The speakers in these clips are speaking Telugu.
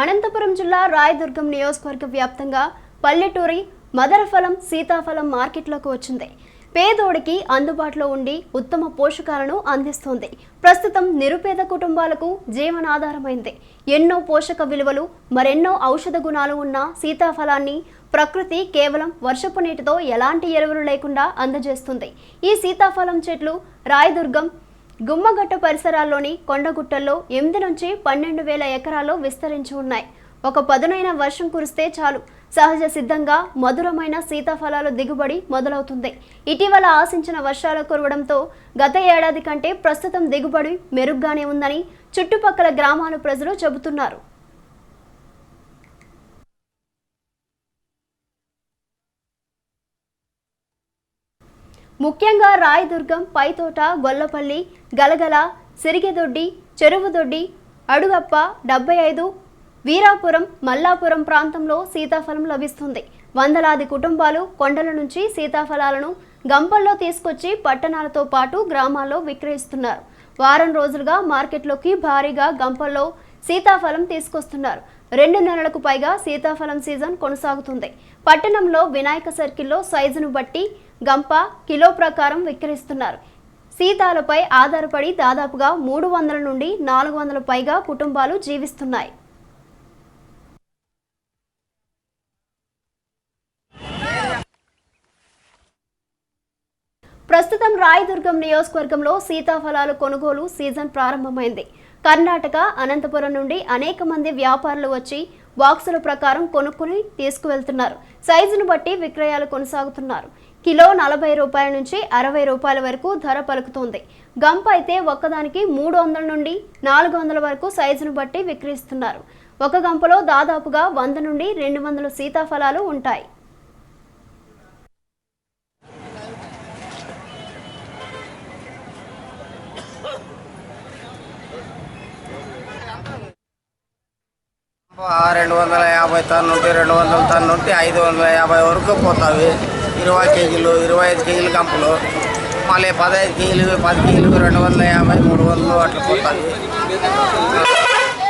అనంతపురం జిల్లా రాయదుర్గం నియోజకవర్గ వ్యాప్తంగా పల్లెటూరి మదరఫలం సీతాఫలం మార్కెట్లోకి వచ్చింది. పేదోడికి అందుబాటులో ఉండి ఉత్తమ పోషకాలను అందిస్తోంది. ప్రస్తుతం నిరుపేద కుటుంబాలకు జీవనాధారమైంది. ఎన్నో పోషక విలువలు మరెన్నో ఔషధ గుణాలు ఉన్న సీతాఫలాన్ని ప్రకృతి కేవలం వర్షపు నీటితో ఎలాంటి ఎరువులు లేకుండా అందజేస్తుంది. ఈ సీతాఫలం చెట్లు రాయదుర్గం గుమ్మగట్ట పరిసరాల్లోని కొండగుట్టల్లో ఎనిమిది నుంచి పన్నెండు వేల ఎకరాల్లో విస్తరించి ఉన్నాయి. ఒక పదునైన వర్షం కురిస్తే చాలు. సహజ సిద్ధంగా మధురమైన సీతాఫలాలు దిగుబడి మొదలవుతుంది. ఇటీవల ఆశించిన వర్షాలు కురవడంతో గత ఏడాది కంటే ప్రస్తుతం దిగుబడి మెరుగ్గానే ఉందని చుట్టుపక్కల గ్రామాల ప్రజలు చెబుతున్నారు. ముఖ్యంగా రాయదుర్గం పైతోట గొల్లపల్లి గలగల సిరిగెదొడ్డి చెరువుదొడ్డి అడుగప్ప డెబ్బై ఐదు వీరాపురం మల్లాపురం ప్రాంతంలో సీతాఫలం లభిస్తుంది. వందలాది కుటుంబాలు కొండల నుంచి సీతాఫలాలను గంపల్లో తీసుకొచ్చి పట్టణాలతో పాటు గ్రామాల్లో విక్రయిస్తున్నారు. వారం రోజులుగా మార్కెట్లోకి భారీగా గంపల్లో సీతాఫలం తీసుకొస్తున్నారు. రెండు నెలలకు పైగా సీతాఫలం సీజన్ కొనసాగుతుంది. పట్టణంలో వినాయక సర్కిల్లో సైజును బట్టి గంప కిలో ప్రకారం విక్రయిస్తున్నారు. సీతాలపై ఆధారపడి దాదాపుగా మూడు వందల నుండి నాలుగు వందల పైగా కుటుంబాలు జీవిస్తున్నాయి. ప్రస్తుతం రాయదుర్గం నియోజకవర్గంలో సీతాఫలాలు కొనుగోలు సీజన్ ప్రారంభమైంది. కర్ణాటక అనంతపురం నుండి అనేక మంది వ్యాపారులు వచ్చి బాక్సుల ప్రకారం కొనుక్కుని తీసుకువెళ్తున్నారు. సైజును బట్టి విక్రయాలు కొనసాగుతున్నారు. కిలో నలభై రూపాయల నుంచి అరవై రూపాయల వరకు ధర పలుకుతోంది. గంప అయితే ఒక్కదానికి మూడు వందల నుండి నాలుగు వందల వరకు సైజును బట్టి విక్రయిస్తున్నారు. ఒక గంపలో దాదాపుగా వంద నుండి రెండు వందల సీతాఫలాలు ఉంటాయి. రెండు వందల యాభై టన్ను నుండి రెండు వందల టన్ను నుండి ఐదు వందల యాభై వరకు పోతాయి. ఇరవై కేజీలు ఇరవై ఐదు కేజీలు కంపలు మళ్ళీ పదహైదు కేజీలు పది కేజీలు రెండు వందల యాభై మూడు వందలు అట్లా పోతుంది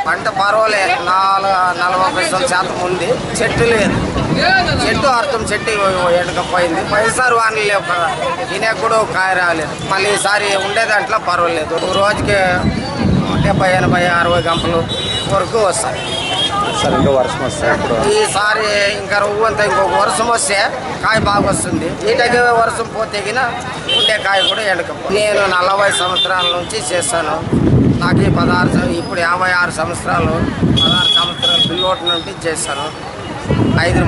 పంట పర్వాలే నాలుగు నలభై పైసలు శాతం ఉంది. చెట్టు లేదు. చెట్టు అర్థం చెట్టు ఎండకపోయింది. పైసారి వానలు లేవు కదా తినే కూడా కాయ రాలేదు. మళ్ళీ ఈసారి ఉండే దాంట్లో పర్వాలేదు. ఒక రోజుకి డెబ్బై ఎనభై అరవై గంపలు వరకు వస్తాయి. సార్ ఇంకా వర్షం వస్తాయి ఈసారి ఇంకా రువ్వు అంతా ఇంకొక వర్షం వస్తే కాయ బాగా వస్తుంది. ఈటకి వర్షం పోతే ఉండే కాయ కూడా ఎండకపో నేను నలభై సంవత్సరాల నుంచి చేస్తాను. నాకు ఈ పదహారు ఇప్పుడు యాభై ఆరు సంవత్సరాలు పదహారు సంవత్సరాలు పిల్లోటి నుండి చేస్తాను. ఐదు